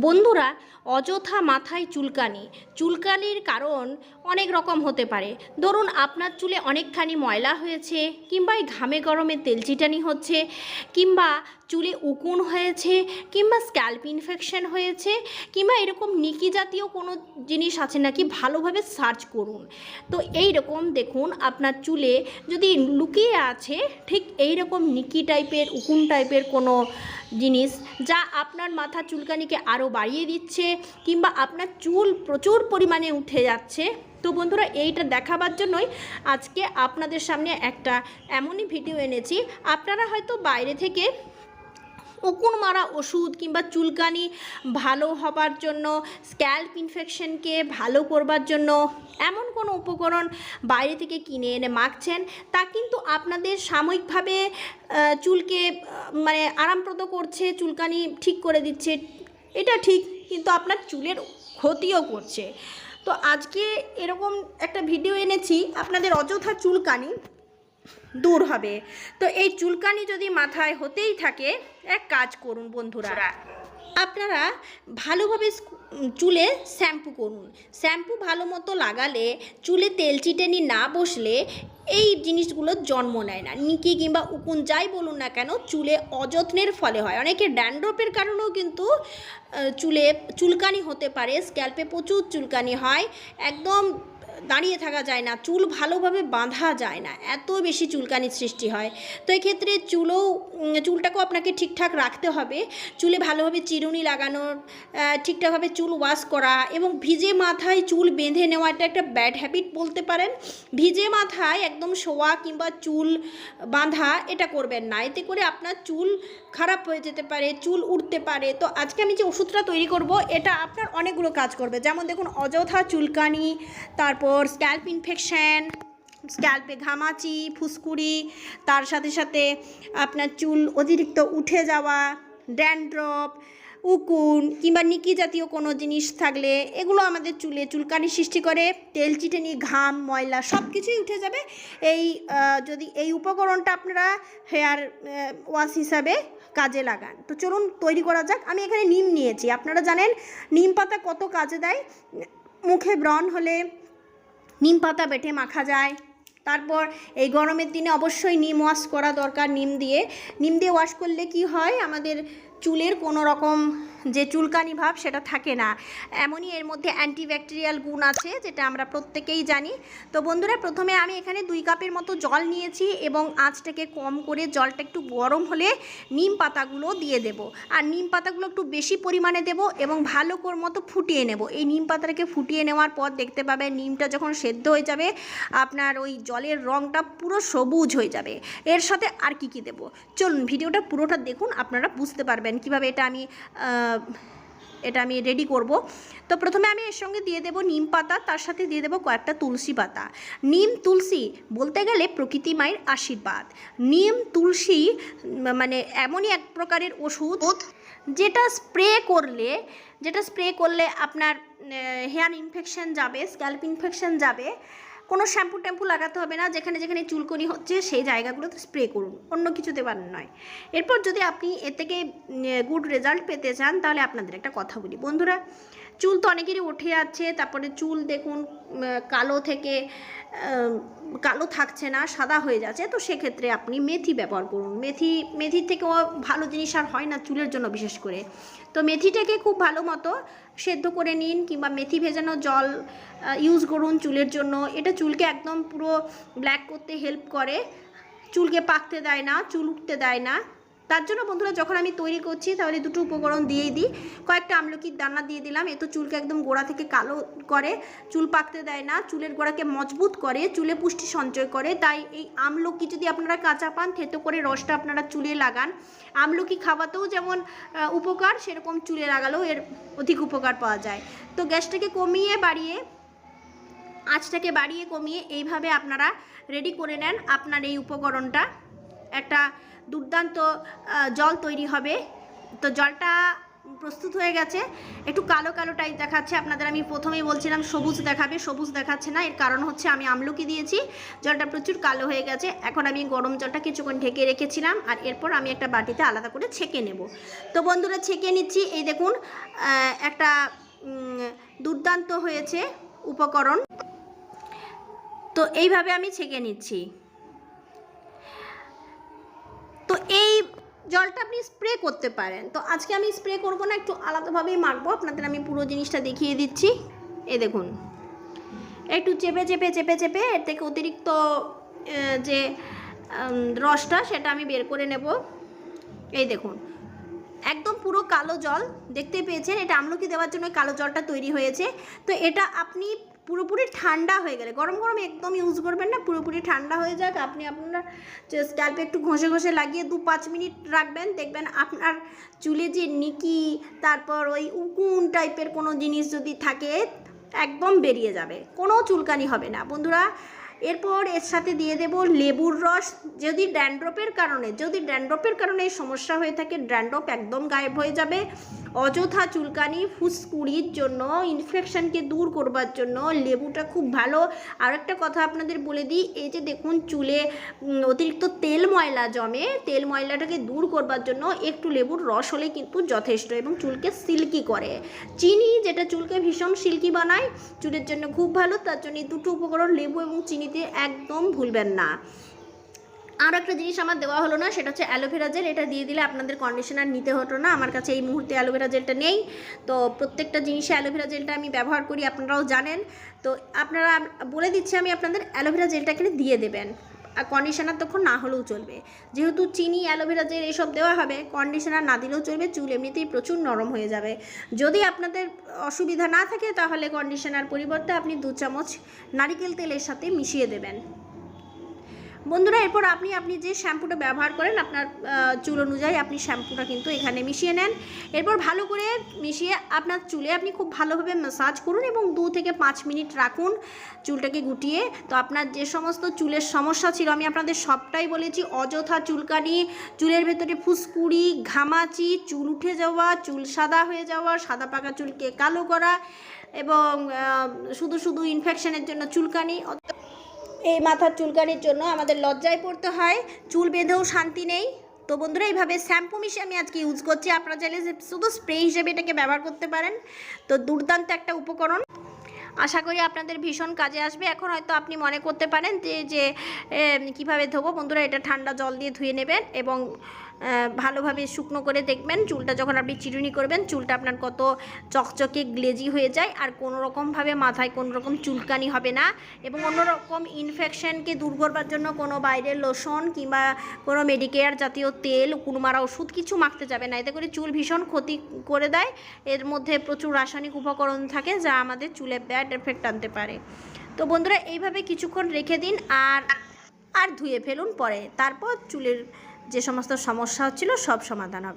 বন্ধুরা, অযথা মাথায় চুলকানি। চুলকানির কারণ অনেক রকম হতে পারে। ধরুন, আপনার চুলে অনেকখানি ময়লা হয়েছে, কিংবা এই ঘামে গরমে তেলচিটানি হচ্ছে, কিংবা চুলে উকুন হয়েছে কিংবা স্ক্যাল্প ইনফেকশন হয়েছে কিংবা এরকম নিকি জাতীয় কোনো জিনিস আছে নাকি ভালোভাবে সার্চ করুন। তো এই রকম দেখুন আপনার চুলে যদি লুকিয়ে আছে ঠিক এই রকম নিকি টাইপের, উকুন টাইপের কোনো জিনিস যা আপনার মাথা চুলকানিকে আরও বাড়িয়ে দিচ্ছে কিংবা আপনার চুল প্রচুর পরিমাণে উঠে যাচ্ছে। তো বন্ধুরা এইটা দেখাবার জন্যই আজকে আপনাদের সামনে একটা এমনই ভিডিও এনেছি। আপনারা হয়তো বাইরে থেকে উকুন মারা ওষুধ কিংবা চুলকানি ভালো হবার জন্য, স্ক্যাল্প ইনফেকশনকে ভালো করবার জন্য এমন কোনো উপকরণ বাইরে থেকে কিনে এনে মাখছেন, তা কিন্তু আপনাদের সাময়িকভাবে চুলকে মানে আরামপ্রদ করছে, চুলকানি ঠিক করে দিচ্ছে, এটা ঠিক, কিন্তু আপনার চুলের ক্ষতিও করছে। তো আজকে এরকম একটা ভিডিও এনেছি, আপনাদের অযথা চুলকানি দূর হবে। তো এই চুলকানি যদি মাথায় হতেই থাকে এক কাজ করুন বন্ধুরা। আপনারা ভালোভাবে চুলে শ্যাম্পু করুন। শ্যাম্পু ভালো মতো লাগালে চুলে তেল চিটেনি না বসলে এই জিনিসগুলো জন্ম নেয় না। নিকি কিংবা উকুন যাই বলুন না কেন, চুলে অযত্নের ফলে হয়। অনেকে ড্যান্ড্রপের কারণেও কিন্তু চুলে চুলকানি হতে পারে, স্ক্যাল্পে প্রচুর চুলকানি হয়। একদম দাঁড়িয়ে থাকা যায় না, চুল ভালোভাবে বাঁধা যায় না, এত বেশি চুলকানির সৃষ্টি হয়। তো এক্ষেত্রে চুলও চুলটাকেও আপনাকে ঠিকঠাক রাখতে হবে। চুলে ভালোভাবে চিরুনি লাগানোর ঠিকঠাকভাবে চুল ওয়াশ করা এবং ভিজে মাথায় চুল বেঁধে নেওয়া, এটা একটা ব্যাড হ্যাবিট বলতে পারেন। ভিজে মাথায় একদম শোয়া কিংবা চুল বাঁধা এটা করবেন না। এতে করে আপনার চুল খারাপ হয়ে যেতে পারে, চুল উঠতে পারে। তো আজকে আমি যে ওষুধটা তৈরি করব, এটা আপনার অনেকগুলো কাজ করবে। যেমন দেখুন, অযথা চুলকানি, তারপর স্ক্যাল্প ইনফেকশান স্ক্যাল্পে ঘামাচি, ফুসকুড়ি, তার সাথে সাথে আপনার চুল অতিরিক্ত উঠে যাওয়া ড্যান্ড্রপ উকুন কিংবা নিকি জাতীয় কোনো জিনিস থাকলে এগুলো আমাদের চুলে চুলকানি সৃষ্টি করে, তেল চিটেনি, ঘাম, ময়লা সব কিছুই উঠে যাবে। এই যদি এই উপকরণটা আপনারা হেয়ার ওয়াশ হিসাবে কাজে লাগান। তো চলুন তৈরি করা যাক। আমি এখানে নিম নিয়েছি। আপনারা জানেন নিম পাতা কত কাজে দেয়? মুখে ব্রণ হলে নিম পাতা বেটে মাখা যায়। তারপর এই গরমের দিনে অবশ্যই নিম ওয়াশ করা দরকার, নিম দিয়ে। নিম দিয়ে ওয়াশ করলে কি হয়? আমাদের চুলের কোনো রকম যে চুলকানি ভাব সেটা থাকে না। এমনই এর মধ্যে অ্যান্টিব্যাকটেরিয়াল গুণ আছে, যেটা আমরা প্রত্যেকেই জানি। তো বন্ধুরা, প্রথমে আমি এখানে দুই কাপের মতো জল নিয়েছি এবং আঁচটাকে কম করে জলটা একটু গরম হলে নিম পাতাগুলো দিয়ে দেব। আর নিম পাতাগুলো একটু বেশি পরিমাণে দেব এবং ভালো করে মতো ফুটিয়ে নেব। এই নিম পাতাটাকে ফুটিয়ে নেওয়ার পর দেখতে পাবে নিমটা যখন সেদ্ধ হয়ে যাবে, আপনার ওই জলের রঙটা পুরো সবুজ হয়ে যাবে। এর সাথে আর কি কি দেব? চলুন, ভিডিওটা পুরোটা দেখুন, আপনারা বুঝতে পারবেন কীভাবে এটা আমি এটা আমি রেডি করব। তো প্রথমে আমি এর সঙ্গে দিয়ে দেব নিম পাতা, তার সাথে দিয়ে দেব কয়েকটা তুলসী পাতা। নিম, তুলসী বলতে গেলে প্রকৃতি মায়ের আশীর্বাদ। নিম, তুলসী মানে এমনই এক প্রকারের ওষুধ যেটা স্প্রে করলে, যেটা স্প্রে করলে আপনার হেয়ার ইনফেকশন যাবে স্ক্যাল্প ইনফেকশন যাবে। কোনো শ্যাম্পু ট্যাম্পু লাগাতে হবে না, যেখানে যেখানে চুলকনি হচ্ছে সেই জায়গাগুলোতে স্প্রে করুন, অন্য কিছু দেবার নয়। এরপর যদি আপনি এ থেকে গুড রেজাল্ট পেতে চান, তাহলে আপনাদের একটা কথা বলি। বন্ধুরা, চুল তো অনেকেরই উঠে যাচ্ছে তারপরে চুল দেখুন কালো থেকে কালো থাকছে না, সাদা হয়ে যাচ্ছে, তো সেক্ষেত্রে আপনি মেথি ব্যবহার করুন। মেথি, মেথির থেকেও ভালো জিনিস আর হয় না চুলের জন্য বিশেষ করে। তো মেথিটাকে খুব ভালো মতো সেদ্ধ করে নিন কিংবা মেথি ভেজানো জল ইউজ করুন চুলের জন্য। এটা চুলকে একদম পুরো ব্ল্যাক করতে হেল্প করে। চুলকে পাকতে দেয় না, চুল উঠতে দেয় না। তার জন্য বন্ধুরা, যখন আমি তৈরি করছি, তাহলে দুটো উপকরণ দিয়েই দিই। কয়েকটা আমলকির দানা দিয়ে দিলাম। এ তো চুলকে একদম গোড়া থেকে কালো করে, চুল পাকতে দেয় না। চুলের গোড়াকে মজবুত করে, চুলে পুষ্টি সঞ্চয় করে। তাই এই আমলকি যদি আপনারা কাঁচা পান, থেতো করে রসটা আপনারা চুলে লাগান। আমলকি খাওয়াতেও যেমন উপকার, সেরকম চুলে লাগালেও এর অধিক উপকার পাওয়া যায়। তো গ্যাসটাকে কমিয়ে বাড়িয়ে, আঁচটাকে বাড়িয়ে কমিয়ে এইভাবে আপনারা রেডি করে নেন। আপনার এই উপকরণটা। একটা দুর্দান্ত জল তৈরি হবে। তো জলটা প্রস্তুত হয়ে গেছে। একটু কালো কালো টাইপ দেখাচ্ছে। আপনাদের আমি প্রথমেই বলছিলাম সবুজ দেখাবে, সবুজ দেখাচ্ছে না। এর কারণ হচ্ছে আমি আমলকি দিয়েছি। জলটা প্রচুর কালো হয়ে গেছে। এখন আমি গরম জলটা কিছুক্ষণ ঢেকে রেখেছিলাম আর এরপর আমি একটা বাটিতে আলাদা করে ছেঁকে নেব। তো বন্ধুরা, ছেঁকে নিচ্ছি। এই দেখুন একটা দুর্দান্ত হয়েছে উপকরণ। তো এইভাবে আমি ছেঁকে নিচ্ছি তো এই জলটা আপনি স্প্রে করতে পারেন। তো আজকে আমি স্প্রে করব না, একটু আলাদাভাবেই মাখবো। আপনাদের আমি পুরো জিনিসটা দেখিয়ে দিচ্ছি। এ দেখুন। একটু চেপে চেপে চেপে চেপে এর থেকে অতিরিক্ত যে রসটা সেটা আমি বের করে নেব। এই দেখুন। একদম পুরো কালো জল। দেখতে পেয়েছেন? এটা আমলকি দেওয়ার জন্য কালো জলটা তৈরি হয়েছে। তো এটা আপনি পুরোপুরি ঠান্ডা হয়ে গেলে, গরম গরম একদম ইউজ করবেন না, পুরোপুরি ঠান্ডা হয়ে যাক। আপনি আপনার স্ক্যাল্পে একটু ঘষে ঘষে লাগিয়ে দু পাঁচ মিনিট রাখবেন। দেখবেন আপনার চুলে যে নিকি, তারপর ওই উকুন টাইপের কোনো জিনিস যদি থাকে, একদম বেরিয়ে যাবে। কোনো চুলকানি হবে না। বন্ধুরা এরপর এর সাথে দিয়ে দেব লেবুর রস। যদি ড্যান্ড্রপের কারণে, যদি ড্যান্ড্রপের কারণে সমস্যা হয়ে থাকে, ড্যান্ড্রপ একদম গায়েব হয়ে যাবে। অযথা চুলকানি, ফুসকুড়ির জন্য ইনফেকশানকে দূর করবার জন্য লেবুটা খুব ভালো। আর একটা কথা আপনাদের বলে দিই, এই যে দেখুন চুলে অতিরিক্ত তেল ময়লা জমে, তেল ময়লাটাকে দূর করবার জন্য একটু লেবুর রস হলে কিন্তু যথেষ্ট এবং চুলকে সিল্কি করে। চিনি, যেটা চুলকে ভীষণ সিল্কি বানায়, চুলের জন্য খুব ভালো। তার জন্য দুটো উপকরণ, লেবু এবং চিনিতে একদম ভুলবেন না। আর একটা জিনিস আমার দেওয়া হলো না, সেটা হচ্ছে অ্যালোভেরা জেল এটা দিয়ে দিলে আপনাদের কন্ডিশনার নিতে হতো না। আমার কাছে এই মুহূর্তে অ্যালোভেরা জেলটা নেই। তো প্রত্যেকটা জিনিসে অ্যালোভেরা জেলটা আমি ব্যবহার করি, আপনারাও জানেন। তো আপনারা, বলে দিচ্ছি আমি আপনাদের অ্যালোভেরা জেলটা এখানে দিয়ে দেবেন। আর কন্ডিশনার তখন না হলেও চলবে। যেহেতু চিনি, অ্যালোভেরা জেল এসব দেওয়া হবে কন্ডিশনার না দিলেও চলবে, চুল এমনিতেই প্রচুর নরম হয়ে যাবে। যদি আপনাদের অসুবিধা না থাকে, তাহলে কন্ডিশনার পরিবর্তে আপনি দু চামচ নারিকেল তেলের সাথে মিশিয়ে দেবেন। বন্ধুরা, এরপর আপনি আপনি যে শ্যাম্পুটা ব্যবহার করেন, আপনার চুল অনুযায়ী আপনি শ্যাম্পুটা কিন্তু এখানে মিশিয়ে নেন। এরপর ভালো করে মিশিয়ে আপনার চুলে আপনি খুব ভালোভাবে ম্যাসাজ করুন এবং দু থেকে পাঁচ মিনিট রাখুন চুলটাকে গুটিয়ে। তো আপনার যে সমস্ত চুলের সমস্যা ছিল, আমি আপনাদের সবটাই বলেছি, অযথা চুলকানি, চুলের ভেতরে ফুসকুড়ি, ঘামাচি, চুল উঠে যাওয়া, চুল সাদা হয়ে যাওয়া, সাদা পাকা চুলকে কালো করা এবং শুধু শুধু ইনফেকশনের জন্য চুলকানি। এই মাথার চুলকানির জন্য আমাদের লজ্জায় পড়তে হয়, চুল বেঁধেও শান্তি নেই। তো বন্ধুরা, এইভাবে শ্যাম্পু মিশে আমি আজকে ইউজ করছি। আপনারা চাইলে শুধু স্প্রে হিসেবে এটাকে ব্যবহার করতে পারেন। তো দুর্দান্ত একটা উপকরণ। আশা করি আপনাদের ভীষণ কাজে আসবে। এখন হয়তো আপনি মনে করতে পারেন যে যে কীভাবে ধোবো? বন্ধুরা, এটা ঠান্ডা জল দিয়ে ধুয়ে নেবেন এবং ভালোভাবে শুকনো করে দেখবেন। চুলটা যখন আপনি চিরুনি করবেন, চুলটা আপনার কত চকচকে, গ্লেজি হয়ে যায় আর কোনো রকমভাবে মাথায় কোনো রকম চুলকানি হবে না এবং অন্য রকম ইনফেকশনকে দূর করবার জন্য কোনো বাইরের লোশন কিংবা কোনো মেডিকেয়ার জাতীয় তেল কুনমারা ওষুধ কিছু মাখতে যাবে না। এতে করে চুল ভীষণ ক্ষতি করে দেয়। এর মধ্যে প্রচুর রাসায়নিক উপকরণ থাকে যা আমাদের চুলে ব্যাড এফেক্ট আনতে পারে। তো বন্ধুরা, এইভাবে কিছুক্ষণ রেখে দিন আর আর ধুয়ে ফেলুন পরে। তারপর চুলের যে সমস্ত সমস্যা হচ্ছিল সব সমাধান হবে।